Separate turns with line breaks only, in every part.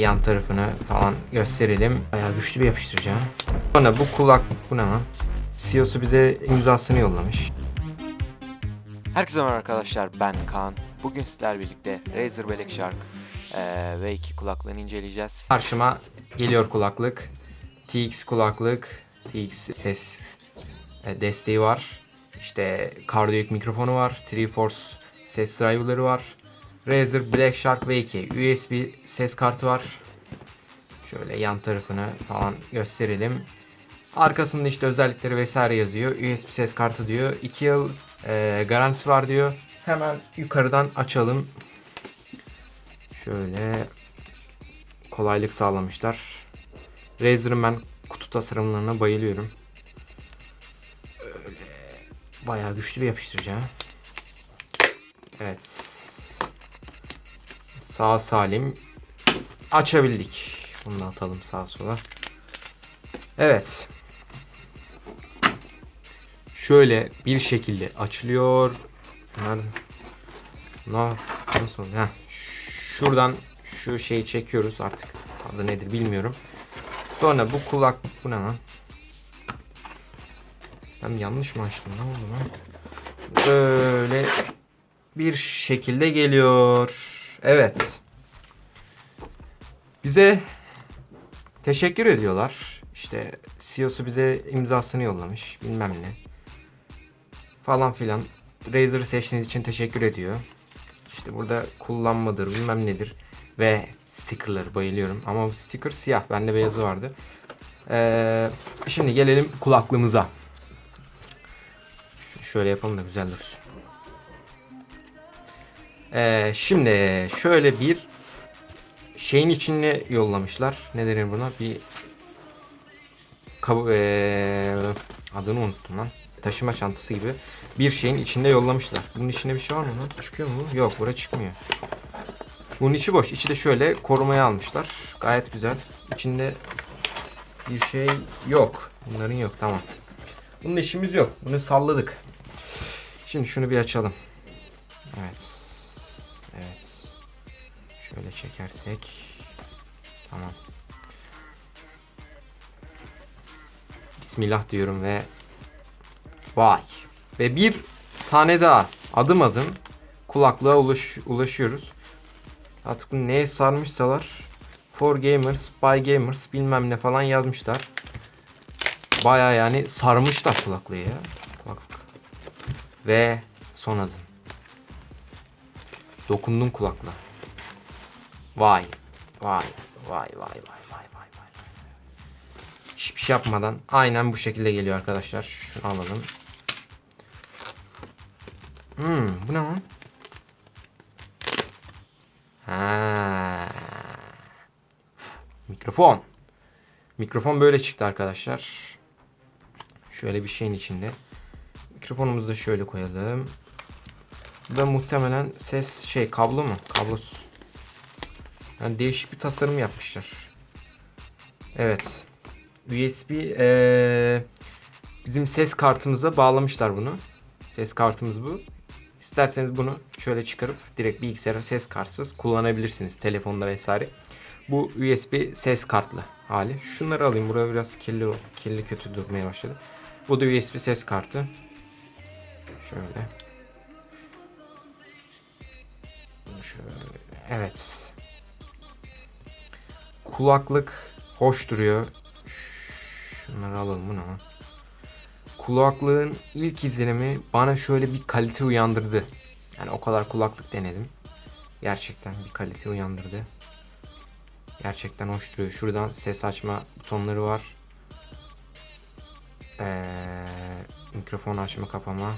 yan tarafını falan gösterelim. Bayağı güçlü bir yapıştırıcı ha. Sonra bu kulak bu ne lan? CEO'su bize imzasını yollamış.
Herkese merhaba arkadaşlar ben Kaan. Bugün sizlerle birlikte Razer Black Shark eee, V2 kulaklığını inceleyeceğiz.
Karşıma geliyor kulaklık. TX kulaklık. TX ses e, desteği var. İşte kardiyok mikrofonu var. Triforce ses driver'ları var. Razer Black Shark V2 USB ses kartı var. Şöyle yan tarafını falan gösterelim. Arkasında işte özellikleri vesaire yazıyor. USB ses kartı diyor. 2 yıl e, garantisi var diyor. Hemen yukarıdan açalım. Şöyle kolaylık sağlamışlar. Razer'ın ben kutu tasarımlarına bayılıyorum. Öyle bayağı güçlü bir yapıştırıcı. Evet. Sağ salim açabildik. Bunu da atalım sağa sola. Evet. Şöyle bir şekilde açılıyor. Nerede? No, nasıl? Heh, Şuradan şu şeyi çekiyoruz artık. Adı nedir bilmiyorum. Sonra bu kulak bu ne lan? Ben yanlış mı açtım? Ne oldu lan? Böyle bir şekilde geliyor. Evet. Bize teşekkür ediyorlar. İşte CEO'su bize imzasını yollamış. Bilmem ne. Falan filan. Razer'ı seçtiğiniz için teşekkür ediyor. İşte burada kullanmadır bilmem nedir. Ve stickerları bayılıyorum. Ama bu sticker siyah. Bende beyazı vardı. Ee, şimdi gelelim kulaklığımıza. Şöyle yapalım da güzel dursun. Ee, şimdi şöyle bir şeyin içine yollamışlar. Ne denir buna? Bir kabı, ee, adını unuttum lan. Taşıma çantası gibi bir şeyin içinde yollamışlar. Bunun içinde bir şey var mı lan? Çıkıyor mu? Yok, bura çıkmıyor. Bunun içi boş. İçi de şöyle korumaya almışlar. Gayet güzel. İçinde bir şey yok. Bunların yok. Tamam. Bunun işimiz yok. Bunu salladık. Şimdi şunu bir açalım. Evet. Şöyle çekersek. Tamam. Bismillah diyorum ve vay. Ve bir tane daha adım adım kulaklığa ulaş, ulaşıyoruz. Artık bunu neye sarmışsalar For Gamers, By Gamers bilmem ne falan yazmışlar. Baya yani sarmışlar kulaklığı ya. Kulaklık. Ve son adım. Dokundum kulaklığa. Vay. Vay. Vay vay vay vay vay vay. Hiçbir şey yapmadan aynen bu şekilde geliyor arkadaşlar. Şunu alalım. Hmm, bu ne lan? Ha. Mikrofon. Mikrofon böyle çıktı arkadaşlar. Şöyle bir şeyin içinde. Mikrofonumuzu da şöyle koyalım. Bu da muhtemelen ses şey kablo mu? Kablosuz. Yani değişik bir tasarım yapmışlar. Evet. USB eee, bizim ses kartımıza bağlamışlar bunu. Ses kartımız bu. İsterseniz bunu şöyle çıkarıp direkt bilgisayara ses kartsız kullanabilirsiniz. Telefonda vesaire. Bu USB ses kartlı hali. Şunları alayım. Buraya biraz kirli, kirli kötü durmaya başladı. Bu da USB ses kartı. Şöyle. Şöyle. Evet. Kulaklık hoş duruyor. Şunları alalım. Bu ne lan? Kulaklığın ilk izlenimi bana şöyle bir kalite uyandırdı. Yani o kadar kulaklık denedim. Gerçekten bir kalite uyandırdı. Gerçekten hoş duruyor. Şuradan ses açma butonları var. Ee, mikrofon açma kapama.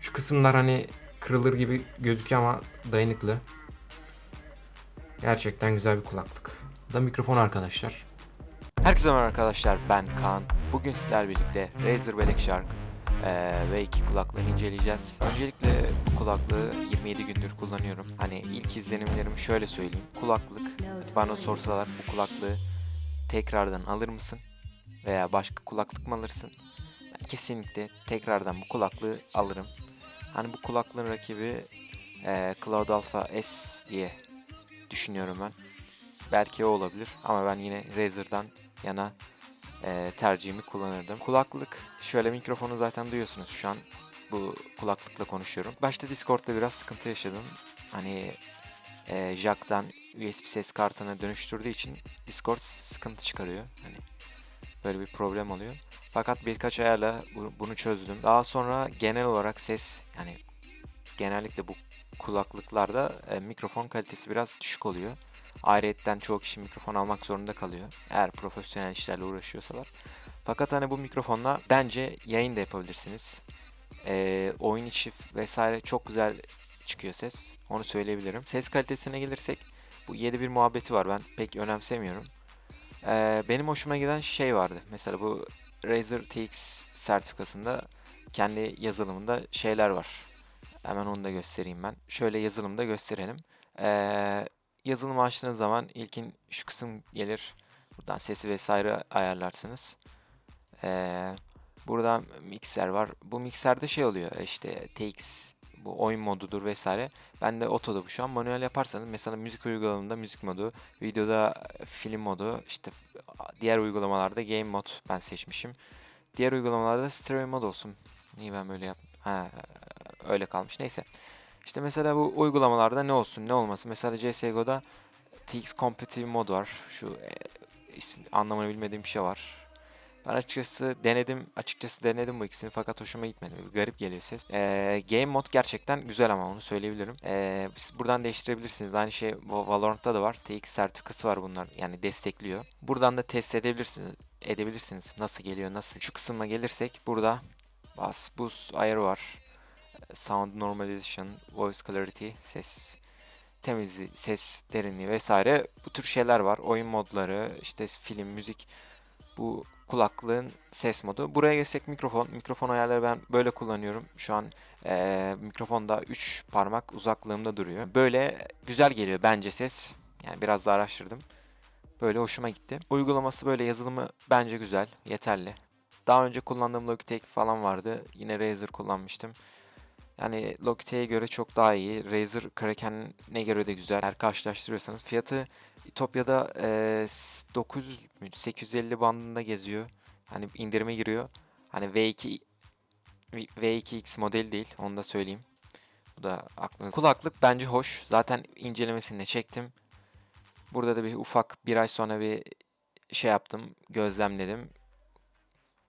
Şu kısımlar hani kırılır gibi gözüküyor ama dayanıklı. Gerçekten güzel bir kulaklık. Da mikrofon arkadaşlar.
Herkese merhaba arkadaşlar ben Kaan. Bugün sizlerle birlikte Razer Black Shark eee, V2 kulaklığını inceleyeceğiz. Öncelikle bu kulaklığı 27 gündür kullanıyorum. Hani ilk izlenimlerim şöyle söyleyeyim. Kulaklık bana sorsalar bu kulaklığı tekrardan alır mısın? Veya başka kulaklık mı alırsın? Ben kesinlikle tekrardan bu kulaklığı alırım. Hani bu kulaklığın rakibi eee Cloud Alpha S diye düşünüyorum ben. Belki o olabilir ama ben yine Razer'dan yana e, tercihimi kullanırdım. Kulaklık şöyle mikrofonu zaten duyuyorsunuz şu an bu kulaklıkla konuşuyorum. Başta Discord'da biraz sıkıntı yaşadım. Hani e, jack'tan USB ses kartına dönüştürdüğü için Discord sıkıntı çıkarıyor. Hani böyle bir problem oluyor. Fakat birkaç ayarla bu- bunu çözdüm. Daha sonra genel olarak ses yani genellikle bu kulaklıklarda e, mikrofon kalitesi biraz düşük oluyor. Ayrıyetten çoğu kişi mikrofon almak zorunda kalıyor. Eğer profesyonel işlerle uğraşıyorsalar. Fakat hani bu mikrofonla bence yayın da yapabilirsiniz. E, oyun içi vesaire çok güzel çıkıyor ses. Onu söyleyebilirim. Ses kalitesine gelirsek bu 7.1 muhabbeti var. Ben pek önemsemiyorum. Ee, benim hoşuma giden şey vardı. Mesela bu Razer TX sertifikasında kendi yazılımında şeyler var. Hemen onu da göstereyim ben. Şöyle yazılımda gösterelim. Ee, yazılımı açtığınız zaman ilkin şu kısım gelir. Buradan sesi vesaire ayarlarsınız. Ee, buradan mikser var. Bu mikserde şey oluyor işte TX bu oyun modudur vesaire. Ben de otoda bu şu an manuel yaparsanız mesela müzik uygulamasında müzik modu, videoda film modu, işte diğer uygulamalarda game mod ben seçmişim. Diğer uygulamalarda stereo mod olsun. Niye ben böyle yap? Ha, öyle kalmış. Neyse. İşte mesela bu uygulamalarda ne olsun ne olmasın. Mesela CSGO'da TX Competitive mod var. Şu e, ismi, anlamını bilmediğim bir şey var. Ben açıkçası denedim, açıkçası denedim bu ikisini fakat hoşuma gitmedi. Garip geliyor ses. Ee, game mod gerçekten güzel ama onu söyleyebilirim. Ee, siz buradan değiştirebilirsiniz. Aynı şey Va- Valorant'ta da var. TX sertifikası var bunlar. Yani destekliyor. Buradan da test edebilirsiniz. Edebilirsiniz. Nasıl geliyor, nasıl. Şu kısma gelirsek burada bas, boost ayarı var. Sound normalization, voice clarity, ses temizliği, ses derinliği vesaire bu tür şeyler var. Oyun modları, işte film, müzik bu kulaklığın ses modu. Buraya gelsek mikrofon. Mikrofon ayarları ben böyle kullanıyorum. Şu an eee mikrofonda 3 parmak uzaklığımda duruyor. Böyle güzel geliyor bence ses. Yani biraz daha araştırdım. Böyle hoşuma gitti. Uygulaması böyle yazılımı bence güzel, yeterli. Daha önce kullandığım Logitech falan vardı. Yine Razer kullanmıştım. Yani Logitech'e göre çok daha iyi. Razer Kraken'e göre de güzel. Eğer karşılaştırıyorsanız fiyatı Ütopya'da eee, s- 900 mü 850 bandında geziyor. Hani indirime giriyor. Hani V2 V- V2X model değil. Onu da söyleyeyim. Bu da aklınızda. Kulaklık bence hoş. Zaten incelemesini de çektim. Burada da bir ufak bir ay sonra bir şey yaptım. Gözlemledim.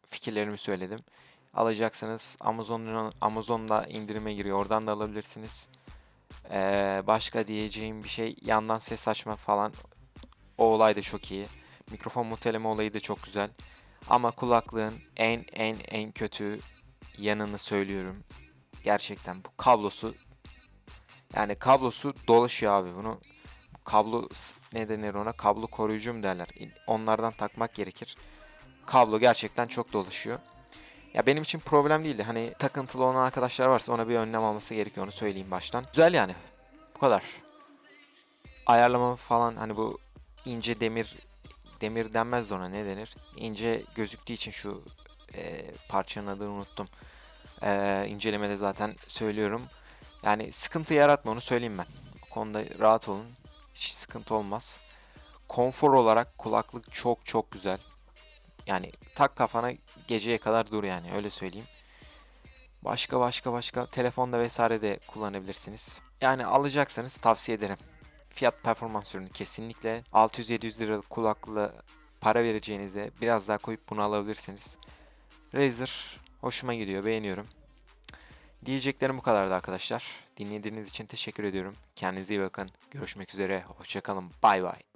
Fikirlerimi söyledim. Alacaksanız Amazon'dan Amazon'da indirime giriyor. Oradan da alabilirsiniz. Ee, başka diyeceğim bir şey yandan ses açma falan o olay da çok iyi. Mikrofon muteleme olayı da çok güzel. Ama kulaklığın en en en kötü yanını söylüyorum. Gerçekten bu kablosu yani kablosu dolaşıyor abi bunu. Kablo ne denir ona? Kablo koruyucu mu derler? Onlardan takmak gerekir. Kablo gerçekten çok dolaşıyor. Ya benim için problem değildi. Hani takıntılı olan arkadaşlar varsa ona bir önlem alması gerekiyor onu söyleyeyim baştan. Güzel yani. Bu kadar. Ayarlama falan hani bu ince demir demir denmez de ona ne denir? İnce gözüktüğü için şu e, parçanın adını unuttum. E, incelemede zaten söylüyorum. Yani sıkıntı yaratma onu söyleyeyim ben. O konuda rahat olun. Hiç sıkıntı olmaz. Konfor olarak kulaklık çok çok güzel. Yani tak kafana geceye kadar dur yani öyle söyleyeyim. Başka başka başka telefonda vesaire de kullanabilirsiniz. Yani alacaksanız tavsiye ederim. Fiyat performans ürünü kesinlikle 600-700 liralık kulaklığı para vereceğinize biraz daha koyup bunu alabilirsiniz. Razer hoşuma gidiyor beğeniyorum. Diyeceklerim bu kadardı arkadaşlar. Dinlediğiniz için teşekkür ediyorum. Kendinize iyi bakın. Görüşmek üzere. Hoşçakalın. Bay bay.